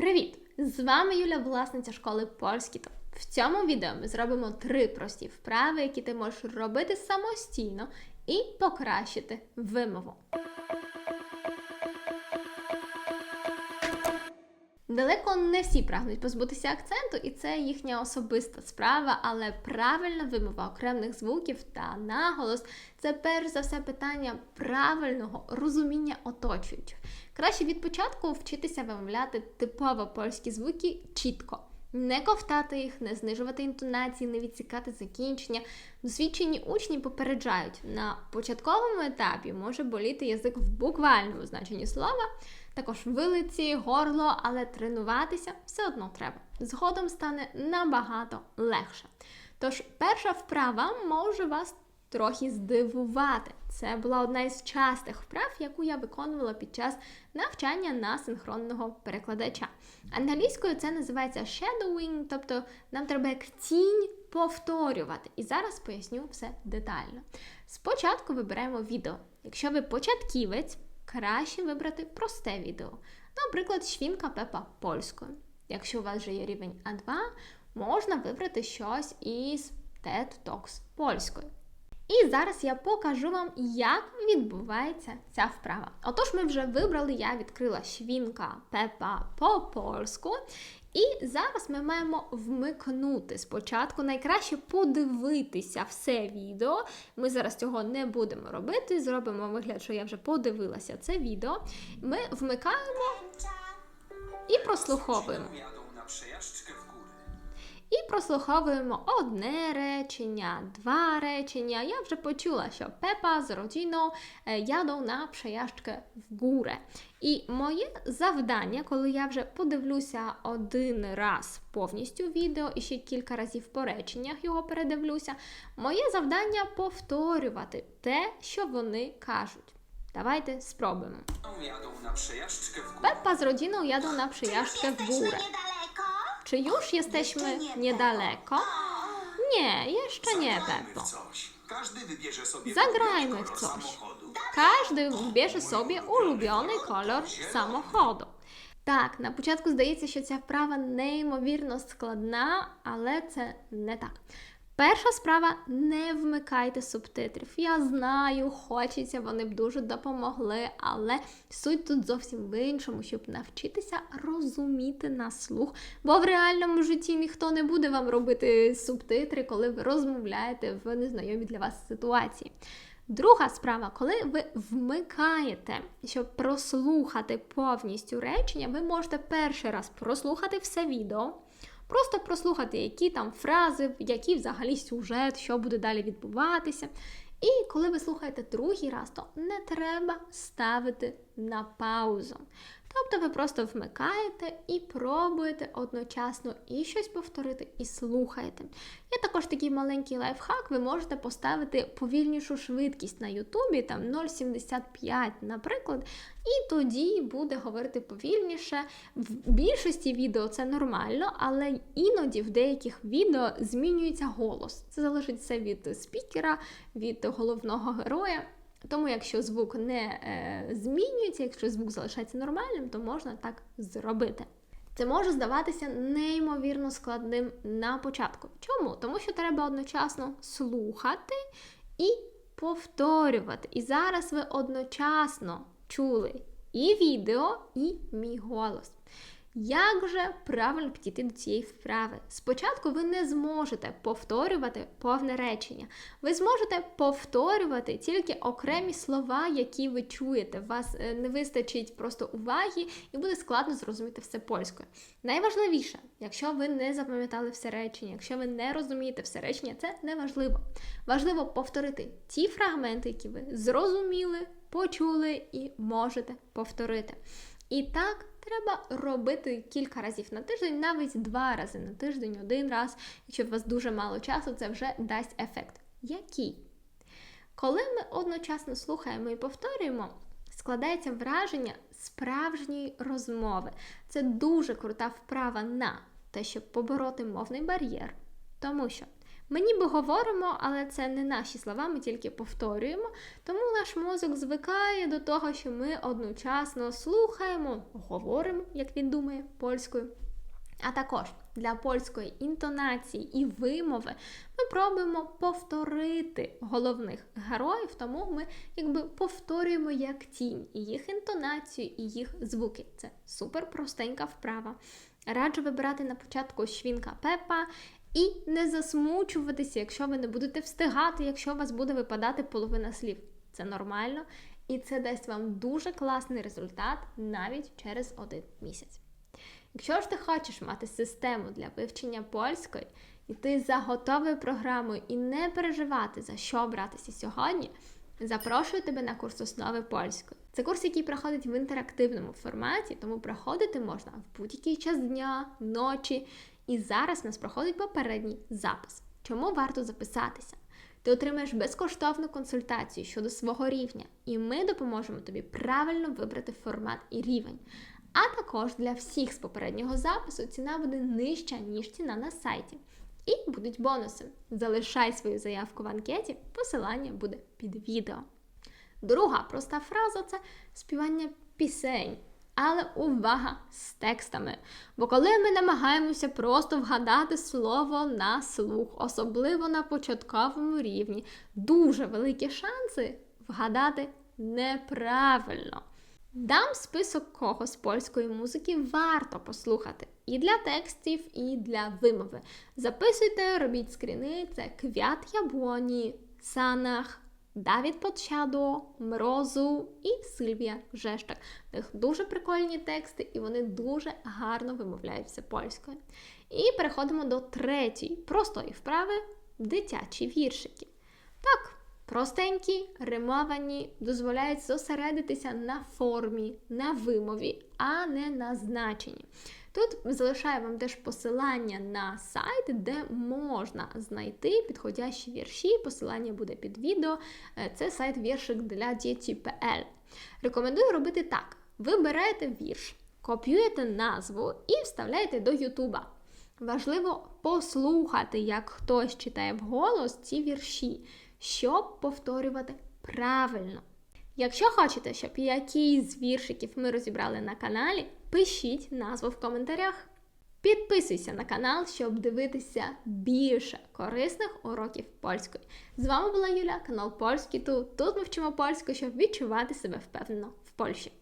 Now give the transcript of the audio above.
Привіт! З вами Юля, власниця школи Польськіто. В цьому відео ми зробимо три прості вправи, які ти можеш робити самостійно і покращити вимову. Далеко не всі прагнуть позбутися акценту, і це їхня особиста справа, але правильна вимова окремих звуків та наголос це перш за все питання правильного розуміння оточуючих. Краще від початку вчитися вимовляти типово польські звуки чітко. Не ковтати їх, не знижувати інтонації, не відсікати закінчення. Досвідчені учні попереджають, на початковому етапі може боліти язик в буквальному значенні слова, також вилиці, горло, але тренуватися все одно треба. Згодом стане набагато легше. Тож, перша вправа може вас трохи здивувати. Це була одна із частих вправ, яку я виконувала під час навчання на синхронного перекладача. Англійською це називається shadowing, тобто нам треба як тінь повторювати. І зараз поясню все детально. Спочатку вибираємо відео. Якщо ви початківець, краще вибрати просте відео. Наприклад, Швінка Пепа польською. Якщо у вас вже є рівень А2, можна вибрати щось із TED Talks польською. І зараз я покажу вам, як відбувається ця вправа. Отож, ми вже вибрали, я відкрила Швінка Пепа по польську. І зараз ми маємо вмикнути спочатку. Найкраще подивитися все відео. Ми зараз цього не будемо робити. Зробимо вигляд, що я вже подивилася це відео. Ми вмикаємо і прослуховуємо. І прослуховуємо одне речення, два речення. Я вже почула, що Пепа з родиною е, яду на przejażdżkę в гуре. І моє завдання, коли я вже подивлюся один раз повністю відео і ще кілька разів по реченнях його передивлюся, моє завдання повторювати те, що вони кажуть. Давайте спробуємо. Пепа з родиною яду на przejażdżkę w górę. niedaleko? Czy już jesteśmy niedaleko? Nie, jeszcze nie, Zagrajmy Peppo. w coś. Każdy wybierze sobie Zagrajmy ulubiony w kolor coś. samochodu. Każdy wybierze собі улюблений колор самоходу. Так, на початку здається, що ця вправа неймовірно складна, але це не так. Перша справа не вмикайте субтитрів. Я знаю, хочеться, вони б дуже допомогли, але суть тут зовсім в іншому, щоб навчитися розуміти на слух, бо в реальному житті ніхто не буде вам робити субтитри, коли ви розмовляєте в незнайомій для вас ситуації. Друга справа, коли ви вмикаєте, щоб прослухати повністю речення, ви можете перший раз прослухати все відео, просто прослухати, які там фрази, які взагалі сюжет, що буде далі відбуватися. І коли ви слухаєте другий раз, то не треба ставити на паузу. Тобто ви просто вмикаєте і пробуєте одночасно і щось повторити, і слухаєте. Є також такий маленький лайфхак, ви можете поставити повільнішу швидкість на Ютубі, там 0,75, наприклад, і тоді буде говорити повільніше. В більшості відео це нормально, але іноді в деяких відео змінюється голос. Це залежить все від спікера, від головного героя. Тому, якщо звук не е, змінюється, якщо звук залишається нормальним, то можна так зробити. Це може здаватися неймовірно складним на початку. Чому? Тому що треба одночасно слухати і повторювати. І зараз ви одночасно чули і відео, і мій голос. Як же правильно підійти до цієї вправи? Спочатку ви не зможете повторювати повне речення. Ви зможете повторювати тільки окремі слова, які ви чуєте. Вас е, не вистачить просто уваги і буде складно зрозуміти все польською. Найважливіше, якщо ви не запам'ятали все речення, якщо ви не розумієте все речення, це не важливо. Важливо повторити ті фрагменти, які ви зрозуміли, почули і можете повторити. І так треба робити кілька разів на тиждень, навіть два рази на тиждень, один раз. Якщо у вас дуже мало часу, це вже дасть ефект. Який? Коли ми одночасно слухаємо і повторюємо, складається враження справжньої розмови. Це дуже крута вправа на те, щоб побороти мовний бар'єр, тому що Ми ніби говоримо, але це не наші слова, ми тільки повторюємо. Тому наш мозок звикає до того, що ми одночасно слухаємо, говоримо, як він думає, польською. А також для польської інтонації і вимови ми пробуємо повторити головних героїв, тому ми якби повторюємо як тінь і їх інтонацію, і їх звуки. Це супер простенька вправа. Раджу вибирати на початку Швінка Пепа і не засмучуватися, якщо ви не будете встигати, якщо у вас буде випадати половина слів. Це нормально, і це дасть вам дуже класний результат навіть через один місяць. Якщо ж ти хочеш мати систему для вивчення польської, йти за готовою програмою і не переживати, за що братися сьогодні, запрошую тебе на курс основи польської. Це курс, який проходить в інтерактивному форматі, тому проходити можна в будь-який час дня, ночі. І зараз нас проходить попередній запис. Чому варто записатися? Ти отримаєш безкоштовну консультацію щодо свого рівня, і ми допоможемо тобі правильно вибрати формат і рівень. А також для всіх з попереднього запису ціна буде нижча, ніж ціна на сайті. І будуть бонуси. Залишай свою заявку в анкеті, посилання буде під відео. Друга проста фраза це співання пісень. Але увага з текстами. Бо коли ми намагаємося просто вгадати слово на слух, особливо на початковому рівні, дуже великі шанси вгадати неправильно. Дам список кого з польської музики варто послухати і для текстів, і для вимови. Записуйте, робіть скріни, це квят яблоні, санах, Давід Подщадо, Мрозу і Сильвія Жештак. В них дуже прикольні тексти, і вони дуже гарно вимовляються польською. І переходимо до третьої простої вправи дитячі віршики. Так, простенькі, римовані, дозволяють зосередитися на формі, на вимові, а не на значенні. Тут залишаю вам теж посилання на сайт, де можна знайти підходящі вірші. Посилання буде під відео. Е, Це сайт віршик для діті.pl. Рекомендую робити так: ви берете вірш, копіюєте назву і вставляєте до Ютуба. Важливо послухати, як хтось читає вголос ці вірші, щоб повторювати правильно. Якщо хочете, щоб якийсь з віршиків ми розібрали на каналі, пишіть назву в коментарях. Підписуйся на канал, щоб дивитися більше корисних уроків польської. З вами була Юля, канал Польський Ту. Тут ми вчимо польську, щоб відчувати себе впевнено в Польщі.